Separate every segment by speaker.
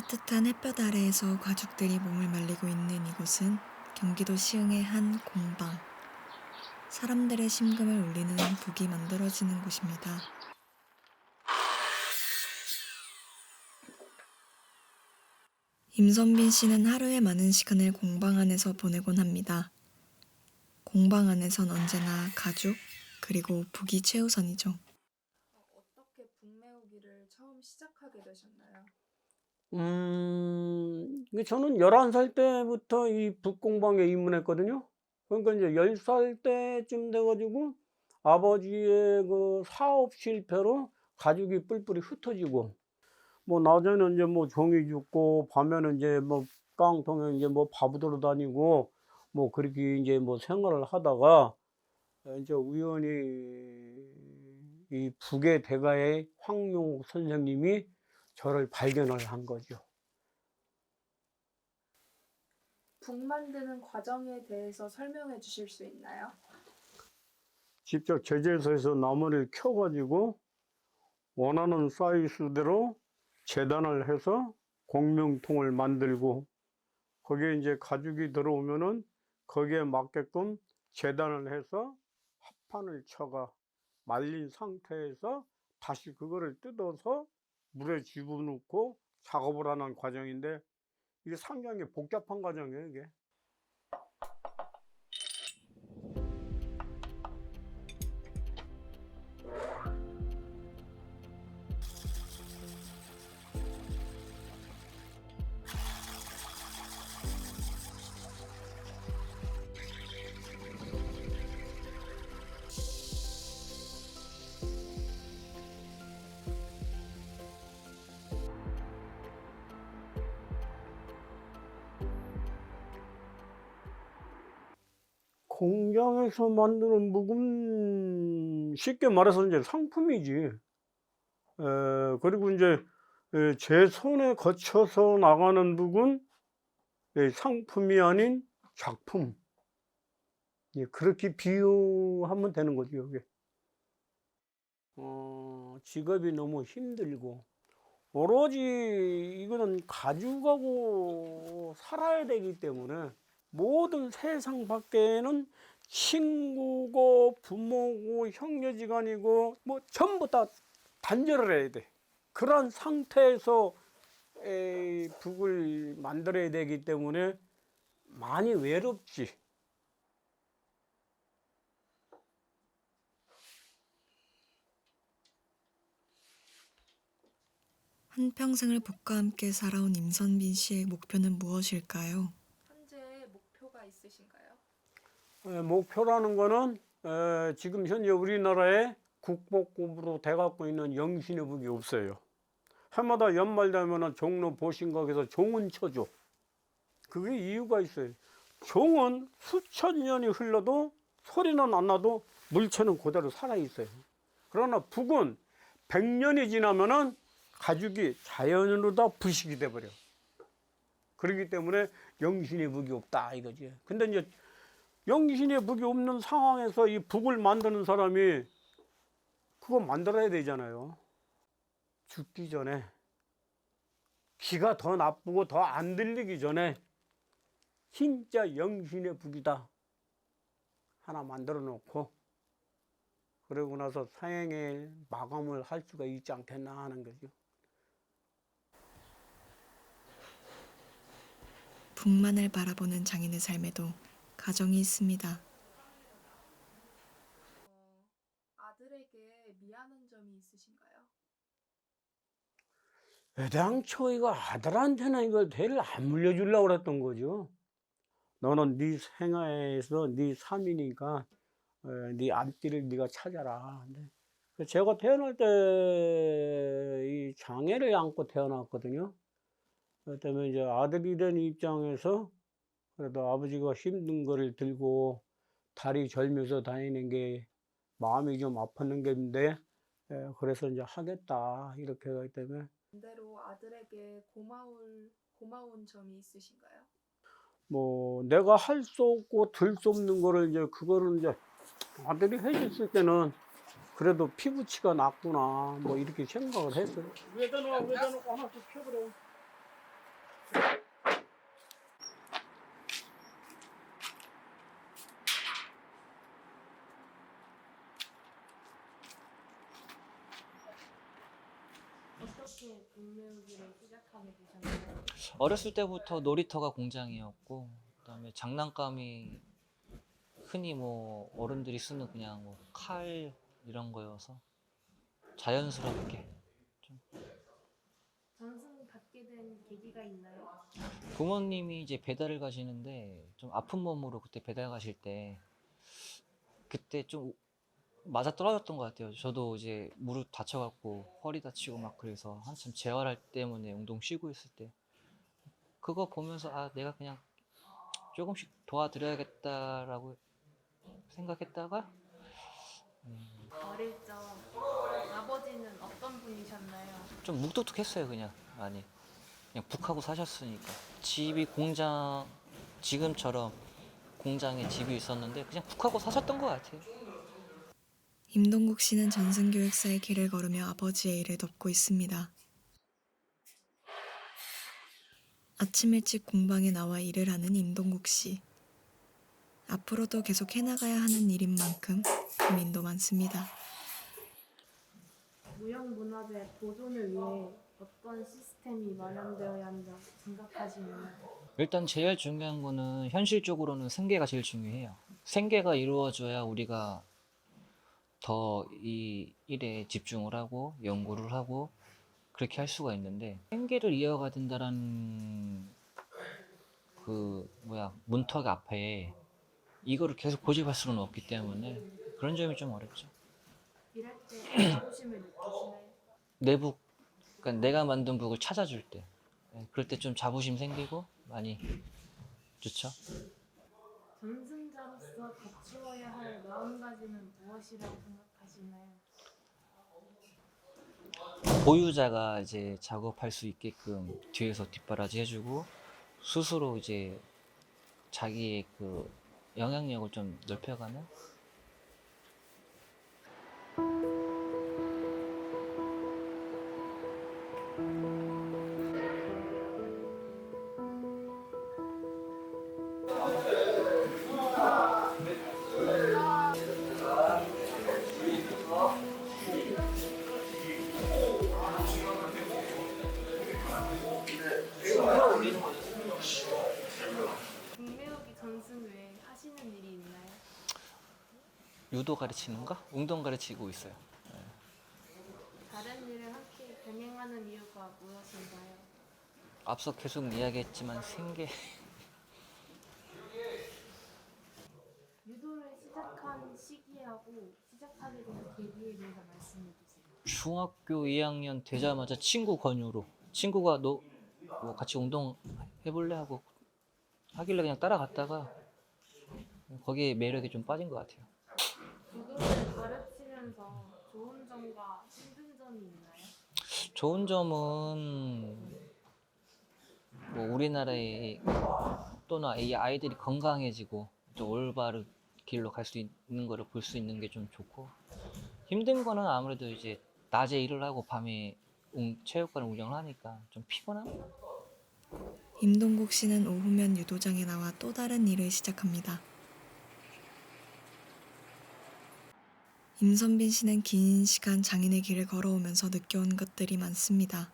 Speaker 1: 따뜻한 햇볕 아래에서 가족들이 몸을 말리고 있는 이곳은 경기도 시흥의 한 공방. 사람들의 심금을 울리는 북이 만들어지는 곳입니다. 임선빈 씨는 하루에 많은 시간을 공방 안에서 보내곤 합니다. 공방 안에선 언제나 가족, 그리고 북이 최우선이죠.
Speaker 2: 어떻게 북매우기를 처음 시작하게 되셨나요?
Speaker 3: 음, 저는 11살 때부터 이 북공방에 입문했거든요. 그러니까 이제 10살 때쯤 돼가지고 아버지의 그 사업 실패로 가족이 뿔뿔이 흩어지고, 뭐 낮에는 이제 뭐 종이 줍고, 밤에는 이제 뭐 깡통에 이제 뭐 바보들어 다니고, 뭐 그렇게 이제 뭐 생활을 하다가, 이제 우연히 이 북의 대가의 황명옥 선생님이 저를 발견을 한 거죠.
Speaker 2: 북 만드는 과정에 대해서 설명해 주실 수 있나요?
Speaker 3: 직접 제재소에서 나무를 켜가지고 원하는 사이즈대로 재단을 해서 공명통을 만들고 거기에 이제 가죽이 들어오면은 거기에 맞게끔 재단을 해서 합판을 쳐가 말린 상태에서 다시 그거를 뜯어서 물에 집어넣고 작업을 하는 과정인데 이게 상당히 복잡한 과정이에요 이게. 공장에서 만드는 묵은 쉽게 말해서 이제 상품이지. 에, 그리고 이제 에, 제 손에 거쳐서 나가는 묵은 에, 상품이 아닌 작품. 예, 그렇게 비유하면 되는 거죠, 이게. 어, 직업이 너무 힘들고, 오로지 이거는 가지고 살아야 되기 때문에 모든 세상 밖에는 친구고 부모고 형제지간이고 뭐 전부 다 단절을 해야 돼. 그런 상태에서 에, 북을 만들어야 되기 때문에 많이 외롭지.
Speaker 1: 한평생을 북과 함께 살아온 임선빈 씨의 목표는 무엇일까요?
Speaker 2: 있으신가요?
Speaker 3: 에, 목표라는 거는 에, 지금 현재 우리나라에 국보급으로 돼갖고 있는 영신의 북이 없어요. 해마다 연말 되면은 종로 보신각에서 종은 쳐줘. 그게 이유가 있어요. 종은 수천 년이 흘러도 소리는 안 나도 물체는 그대로 살아 있어요. 그러나 북은 백년이 지나면은 가죽이 자연으로 다 부식이 돼버려. 그렇기 때문에 영신의 북이 없다 이거지. 근데 이제 영신의 북이 없는 상황에서 이 북을 만드는 사람이 그거 만들어야 되잖아요. 죽기 전에 귀가 더 나쁘고 더 안 들리기 전에 진짜 영신의 북이다 하나 만들어 놓고 그러고 나서 사행의 마감을 할 수가 있지 않겠나 하는 거죠.
Speaker 1: 북만을 바라보는 장인의 삶에도 가정이 있습니다.
Speaker 2: 어, 아들에게 미안한 점이 있으신가요?
Speaker 3: 애당초 이거 아들한테는 이거 대를 안 물려주려고 그랬던 거죠. 너는 네 생애에서 네 삶이니까 어, 네 앞길을 네가 찾아라. 제가 태어날 때 이 장애를 안고 태어났거든요. 그 때문에 이제 아들이 된 입장에서 그래도 아버지가 힘든 거를 들고 다리 절면서 다니는 게 마음이 좀 아팠는 게인데 에, 그래서 이제 하겠다 이렇게 하기 때문에
Speaker 2: 반대로 아들에게 고마울 고마운 점이 있으신가요?
Speaker 3: 뭐 내가 할 수 없고 들 수 없는 거를 이제 그거를 이제 아들이 해줬을 때는 그래도 피부치가 낫구나 뭐 이렇게 생각을 했어요. 왜다 놓아 왜다 놓고 하나씩 펴버려.
Speaker 4: 어떻게 동묘기를 시작하게 되셨나요?
Speaker 5: 어렸을 때부터 놀이터가 공장이었고 그다음에 장난감이 흔히 뭐 어른들이 쓰는 그냥 뭐 칼 이런 거여서 자연스럽게
Speaker 4: 전승 받게 된 계기가 있나요?
Speaker 5: 부모님이 이제 배달을 가시는데 좀 아픈 몸으로 그때 배달 가실 때 그때 좀 맞아 떨어졌던 것 같아요. 저도 이제 무릎 다쳐갖고 허리 다치고 막 그래서 한참 재활할 때문에 운동 쉬고 있을 때 그거 보면서 아 내가 그냥 조금씩 도와드려야겠다라고 생각했다가
Speaker 4: 어릴 적 아버지는 어떤 분이셨나요?
Speaker 5: 좀 묵뚝뚝했어요 그냥 많이 그냥 북하고 사셨으니까 집이 공장 지금처럼 공장에 집이 있었는데 그냥 북하고 사셨던 것 같아요.
Speaker 1: 임동국 씨는 전승 교육사의 길을 걸으며 아버지의 일을 돕고 있습니다. 아침 일찍 공방에 나와 일을 하는 임동국 씨. 앞으로도 계속 해나가야 하는 일인 만큼 고민도 많습니다.
Speaker 4: 무형문화재 보존을 위해 어떤 시스템이 마련되어야 한다고 생각하시나요?
Speaker 5: 일단 제일 중요한 거는 현실적으로는 생계가 제일 중요해요. 생계가 이루어져야 우리가 더 이 일에 집중을 하고 연구를 하고 그렇게 할 수가 있는데 생계를 이어가야 된다라는 그 뭐야 문턱 앞에 이거를 계속 고집할 수는 없기 때문에 그런 점이 좀 어렵죠.
Speaker 4: 일할 때 자부심을 느끼시나요?
Speaker 5: 내북 그러니까 내가 만든 북을 찾아줄 때 네, 그럴 때 좀 자부심 생기고 많이 좋죠.
Speaker 4: 전승자로서 갖추어야 할 마음가짐은 무엇이라고 생각하시나요?
Speaker 5: 보유자가 이제 작업할 수 있게끔 뒤에서 뒷바라지 해주고 스스로 이제 자기의 그 영향력을 좀 넓혀가는 유도 가르치는 거, 운동 가르치고 있어요.
Speaker 4: 다른 일을 함께 병행하는 이유가 무엇인가요?
Speaker 5: 앞서 계속 이야기했지만 생계
Speaker 4: 유도를 시작한 시기하고 시작하게 된 계기에 대해서 말씀해 주세요.
Speaker 5: 중학교 2학년 되자마자 친구 권유로 친구가 너 뭐 같이 운동 해볼래 하고 하길래 그냥 따라갔다가 거기에 매력이 좀 빠진 것 같아요.
Speaker 4: 가르치면서 좋은 점과 힘든 점이 있나요?
Speaker 5: 좋은 점은 뭐 우리나라의 또는 이 아이들이 건강해지고 또 올바른 길로 갈 수 있는 거를 볼 수 있는 게 좀 좋고 힘든 거는 아무래도 이제 낮에 일을 하고 밤에 운- 체육관을 운영을 하니까 좀 피곤함?
Speaker 1: 임동국 씨는 오후면 유도장에 나와 또 다른 일을 시작합니다. 임선빈 씨는 긴 시간 장인의 길을 걸어오면서 느껴온 것들이 많습니다.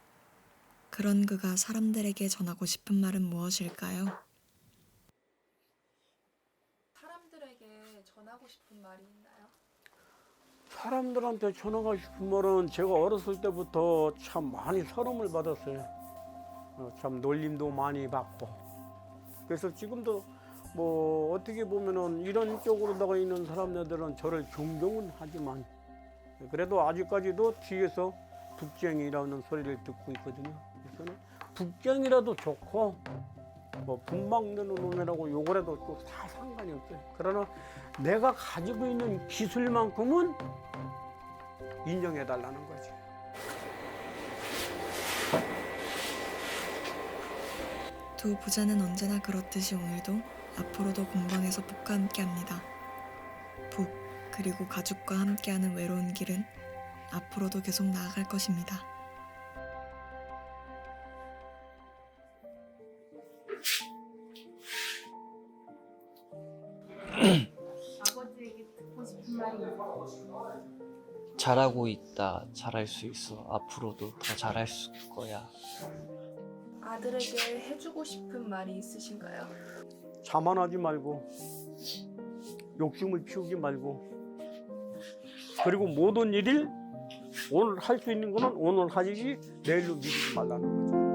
Speaker 1: 그런 그가 사람들에게 전하고 싶은 말은 무엇일까요?
Speaker 2: 사람들에게 전하고 싶은 말이 있나요?
Speaker 3: 사람들한테 전하고 싶은 말은 제가 어렸을 때부터 참 많이 서름을 받았어요. 어, 참 놀림도 많이 받고. 그래서 지금도 뭐 어떻게 보면은 이런 쪽으로다가 있는 사람들은 저를 존경은 하지만 그래도 아직까지도 뒤에서 북쟁이라는 소리를 듣고 있거든요. 그래서는 북쟁이라도 좋고 뭐 분방되는 놈이라고 욕을 해도 또 다 상관이 없어요. 그러나 내가 가지고 있는 기술만큼은 인정해 달라는 거지.
Speaker 1: 두 부자는 언제나 그렇듯이 오늘도 앞으로도 공방에서 북과 함께합니다. 북 그리고 가족과 함께하는 외로운 길은 앞으로도 계속 나아갈 것입니다.
Speaker 4: 아버지에게 듣고 싶은 말이 있나요?
Speaker 5: 잘하고 있다. 잘할 수 있어. 앞으로도 더 잘할 수 거야.
Speaker 2: 아들에게 해주고 싶은 말이 있으신가요?
Speaker 6: 자만하지 말고 욕심을 피우지 말고 그리고 모든 일을 오늘 할 수 있는 거는 오늘 하지 내일로 미루지 말라는 거죠.